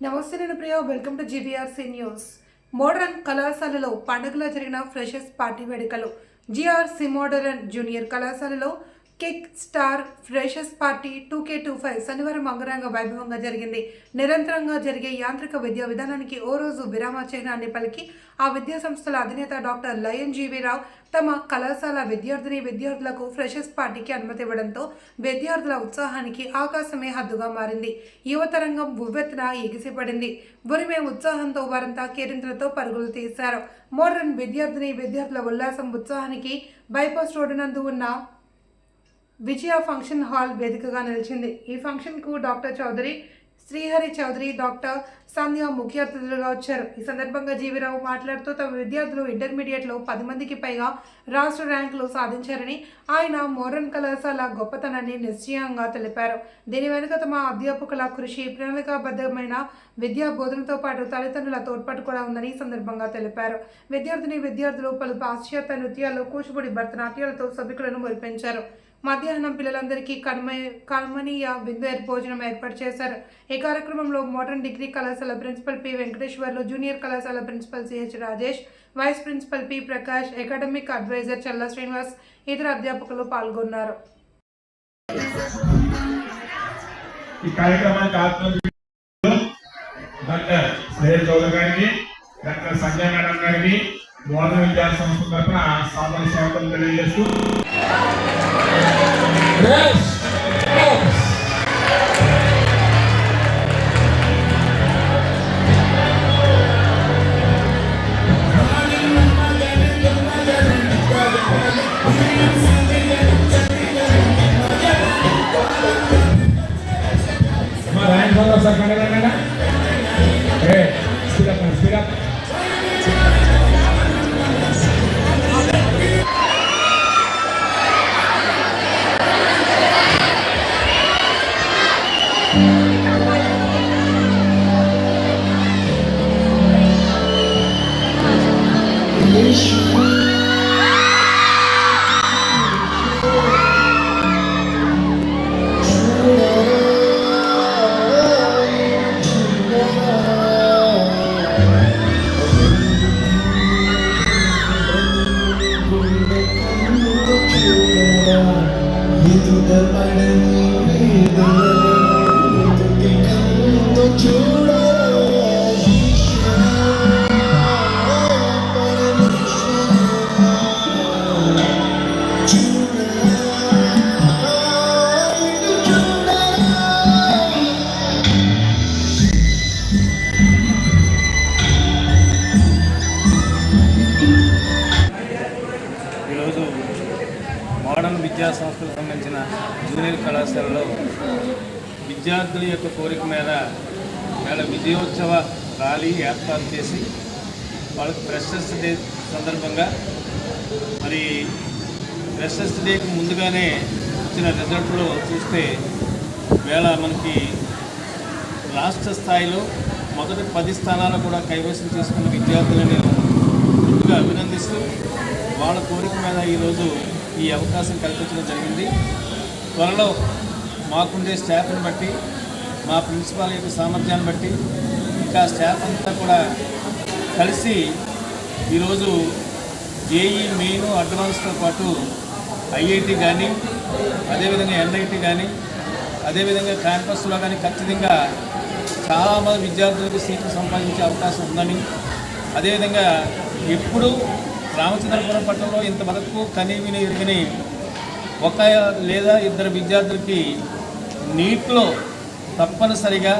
నమస్తే నేను Priya welcome to GBRC news modern కళాశాలలో పండుగలో జరిగిన ఫ్రెషర్స్ పార్టీ వేడుకలు. జీఆర్సీ మోడర్న్ జూనియర్ కళాశాలలో kick start freshers party two K two five శనివారం అంగరంగ వైభవంగా జరిగింది. నిరంతరంగా జరిగే యాంత్రిక విద్యా విధానానికి ఓ రోజు విరామ చిహ్నాన్ని పలికి ఆ విద్యా సంస్థల అధినేత డాక్టర్ లయన్ జీవీరావు తమ కళాశాల విద్యార్థిని విద్యార్థులకు ఫ్రెషర్స్ పార్టీకి అనుమతి ఇవ్వడంతో విద్యార్థుల ఉత్సాహానికి ఆకాశమే హద్దుగా మారింది. యువతరంగం ఉవ్వెత్తున ఎగిసిపడింది. ఉరిమే ఉత్సాహంతో వారంతా కేరింతలతో పరుగులు తీశారు. మోడర్న్ విద్యార్థిని విద్యార్థుల ఉల్లాసం ఉత్సాహానికి బైపాస్ రోడ్డు నందు ఉన్న విజయ ఫంక్షన్ హాల్ వేదికగా నిలిచింది. ఈ ఫంక్షన్కు డాక్టర్ చౌదరి శ్రీహరి చౌదరి డాక్టర్ సంధ్య ముఖ్య అతిథులుగా వచ్చారు. ఈ సందర్భంగా జీవీరావు మాట్లాడుతూ తమ విద్యార్థులు ఇంటర్మీడియట్లో పది మందికి పైగా రాష్ట్ర ర్యాంకులు సాధించారని ఆయన మోడర్న్ కళాశాల గొప్పతనాన్ని నిశ్చయంగా తెలిపారు. దీని వెనుక తమ అధ్యాపకుల కృషి ప్రణాళికాబద్ధమైన విద్యా బోధనతో పాటు తల్లిదండ్రుల తోడ్పాటు కూడా ఉందని ఈ సందర్భంగా తెలిపారు. విద్యార్థిని విద్యార్థులు పలు పాశ్చాత్య నృత్యాలు కూచిపూడి భరతనాట్యాలతో సభికులను మురిపించారు. మధ్యాహ్నం పిల్లలందరికీ కర్మ కర్మనీయ విందు భోజనం ఏర్పాటు చేశారు. ఈ కార్యక్రమంలో మోడర్న్ డిగ్రీ కళాశాల ప్రిన్సిపల్ పి వెంకటేశ్వర్లు జూనియర్ కళాశాల principal CH Rajesh vice principal P Prakash academic advisor Challa Srinivas ఇతర అధ్యాపకులు పాల్గొన్నారు. ఈ కార్యక్రమానికి డాక్టర్ చౌదరి గారికి డాక్టర్ సంజయ్ మేడం గారికి బోధన విద్యా సంస్థ తరఫున సాధన సేవకులు తెలియజేస్తూ మా ఈరోజు మోడర్న్ విద్యా సంస్థలకు సంబంధించిన జూనియర్ కళాశాలలో విద్యార్థుల యొక్క కోరిక మీద వేళ విజయోత్సవ ర్యాలీ ఏర్పాటు చేసి వాళ్ళకి ఫ్రెషర్స్ డే సందర్భంగా మరి ఫ్రెషర్స్ డేకి ముందుగానే వచ్చిన రిజల్ట్లో చూస్తే వేళ మనకి రాష్ట్ర స్థాయిలో మొదటి పది స్థానాలు కూడా కైవసం చేసుకున్న విద్యార్థులను నేను ముందుగా అభినందిస్తూ వాళ్ళ కోరిక మీద ఈరోజు ఈ అవకాశం కల్పించడం జరిగింది. త్వరలో మాకుండే స్టాఫ్ని బట్టి మా ప్రిన్సిపాల్ యొక్క సామర్థ్యాన్ని బట్టి ఇంకా స్టాఫ్ అంతా కూడా కలిసి ఈరోజు ఏఈ మెయిన్ అడ్వాన్స్తో పాటు ఐఐటి కానీ అదేవిధంగా ఎన్ఐటి కానీ అదేవిధంగా క్యాంపస్లో కానీ ఖచ్చితంగా చాలామంది విద్యార్థులకు సీట్లు సంపాదించే అవకాశం ఉందని అదేవిధంగా ఎప్పుడూ రామచంద్రపురం పట్టణంలో ఇంతవరకు కనీవిని ఎరిగిని ఒక లేదా ఇద్దరు విద్యార్థులకి నీట్లో తప్పనిసరిగా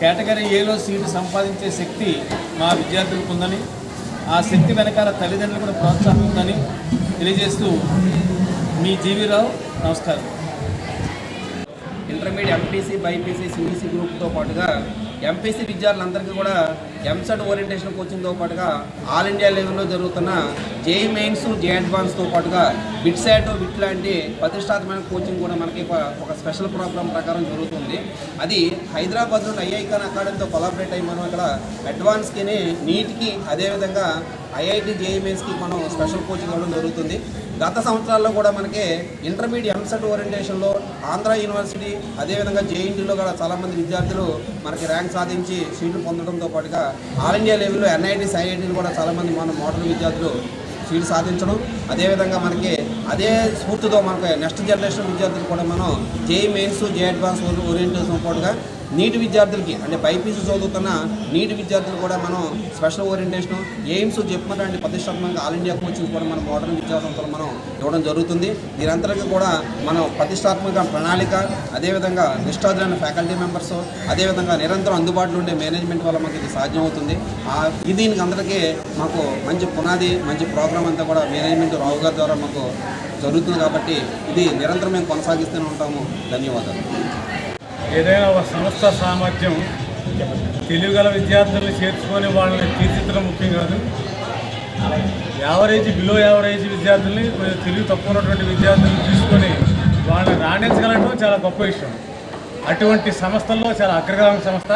కేటగిరీ ఏలో సీటు సంపాదించే శక్తి మా విద్యార్థులకు ఉందని ఆ శక్తి వెనకాల తల్లిదండ్రులు కూడా ప్రోత్సాహం ఉందని తెలియజేస్తూ మీ జీవీరావు నమస్కారం. ఇంటర్మీడియట్ ఎంపీసీ బైపీసీ సిబిసి గ్రూప్తో పాటుగా ఎంపీసీ విద్యార్థులందరికీ కూడా ఎంసెట్ ఓరియంటేషన్ కోచింగ్తో పాటుగా ఆల్ ఇండియా లెవెల్లో జరుగుతున్న జేఈ మెయిన్స్ జే అడ్వాన్స్తో పాటుగా బిట్ సాట్ బిట్ లాంటి ప్రతిష్టాత్మక కోచింగ్ కూడా మనకి ఒక- ఒక స్పెషల్ ప్రోగ్రామ్ ప్రకారం జరుగుతుంది. అది హైదరాబాద్ నుండి ఐఐకాన్ అకాడమీతో కొలాబరేట్ అయ్యి మనం ఇక్కడ అడ్వాన్స్కి నీట్కి అదేవిధంగా ఐఐటి జేఈ మెయిన్స్కి మనం స్పెషల్ కోచింగ్ ఇవ్వడం జరుగుతుంది. గత సంవత్సరాల్లో కూడా మనకి ఇంటర్మీడియట్ ఎంసెట్ ఓరియంటేషన్లో ఆంధ్ర యూనివర్సిటీ అదేవిధంగా జేఎన్టీలో కూడా చాలామంది విద్యార్థులు మనకి ర్యాంక్ సాధించి సీట్లు పొందడంతో పాటుగా ఆల్ ఇండియా లెవెల్లో ఎన్ఐటీస్ ఐఐటీలు కూడా చాలామంది మన మోడల్ విద్యార్థులు సీట్ సాధించడం. అదేవిధంగా మనకి అదే స్ఫూర్తితో మనకి నెక్స్ట్ జనరేషన్ విద్యార్థులు కూడా మనం JEE mains J advance orientation పాటుగా నీటి విద్యార్థులకి అంటే బైపీసీ చదువుతున్న నీటి విద్యార్థులు కూడా మనం స్పెషల్ ఓరియంటేషన్ ఎయిమ్స్ చెప్పినటువంటి ప్రతిష్టాత్మకంగా ఆల్ ఇండియా కోచింగ్ కూడా మన మోడర్న్ విద్యా సంస్థలు మనం ఇవ్వడం జరుగుతుంది. దీనంతటికీ కూడా మనం ప్రతిష్టాత్మక ప్రణాళిక అదేవిధంగా నిష్ఠాదులైన ఫ్యాకల్టీ మెంబర్స్ అదేవిధంగా నిరంతరం అందుబాటులో ఉండే మేనేజ్మెంట్ వల్ల మనకి ఇది సాధ్యమవుతుంది అవుతుంది. దీనికి అందరికీ మాకు మంచి పునాది మంచి ప్రోగ్రామ్ అంతా కూడా మేనేజ్మెంట్ రావు గారి ద్వారా మాకు జరుగుతుంది కాబట్టి ఇది నిరంతరం మేము కొనసాగిస్తూనే ఉంటాము. ధన్యవాదాలు. ఏదైనా ఒక సంస్థ సామర్థ్యం తెలివిగల విద్యార్థులను చేర్చుకొని వాళ్ళని తీర్చిద్దడం ముఖ్యం కాదు. యావరేజ్ బిలో యావరేజ్ విద్యార్థుల్ని కొంచెం తెలివి తక్కువ ఉన్నటువంటి విద్యార్థులను తీసుకొని వాళ్ళని రాణించగలటం చాలా గొప్ప విషయం. అటువంటి సంస్థల్లో చాలా అగ్రగామి సంస్థ.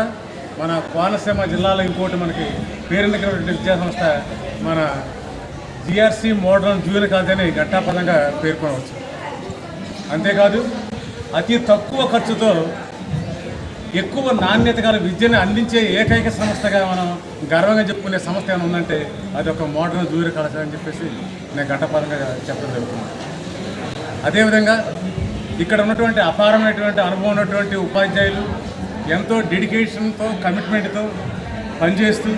మన కోనసీమ జిల్లాలో ఇంకోటి మనకి పేరెన్నికైనటువంటి విద్యా సంస్థ మన జిఆర్సి మోడర్న్ జూనియర్ కాలేజ్ అని ఘట్టాపదంగా పేర్కొనవచ్చు. అంతేకాదు అతి తక్కువ ఖర్చుతో ఎక్కువ నాణ్యత గల విద్యను అందించే ఏకైక సంస్థగా మనం గర్వంగా చెప్పుకునే సంస్థ ఏమైనా ఉందంటే అది ఒక మోడర్న్ జూనియర్ కళాశాల అని చెప్పేసి నేను ఘటపరంగా చెప్పడం జరుగుతున్నాను అదేవిధంగా ఇక్కడ ఉన్నటువంటి అపారమైనటువంటి అనుభవం ఉన్నటువంటి ఉపాధ్యాయులు ఎంతో డెడికేషన్తో కమిట్మెంట్తో పనిచేస్తూ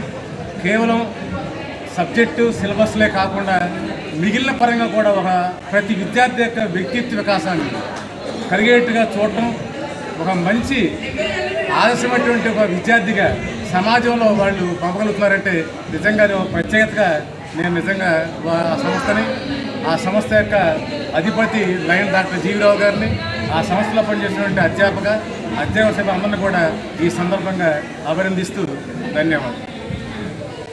కేవలం సబ్జెక్టు సిలబస్లే కాకుండా మిగిలిన పరంగా కూడా ఒక ప్రతి విద్యార్థి యొక్క వ్యక్తిత్వ వికాసాన్ని కలిగేట్టుగా చూడటం ఒక మంచి ఆదర్శమైనటువంటి ఒక విద్యార్థిగా సమాజంలో వాళ్ళు పంపగలుగుతున్నారంటే నిజంగా ఒక ప్రత్యేకతగా నేను నిజంగా వా- ఆ సంస్థని ఆ సంస్థ యొక్క అధిపతి లయన్ డాక్టర్ జీవిరావు గారిని ఆ సంస్థలో పనిచేసినటువంటి అధ్యాపక అధ్యాపక సేవ అందరిని కూడా ఈ సందర్భంగా అభినందిస్తూ ధన్యవాదాలు.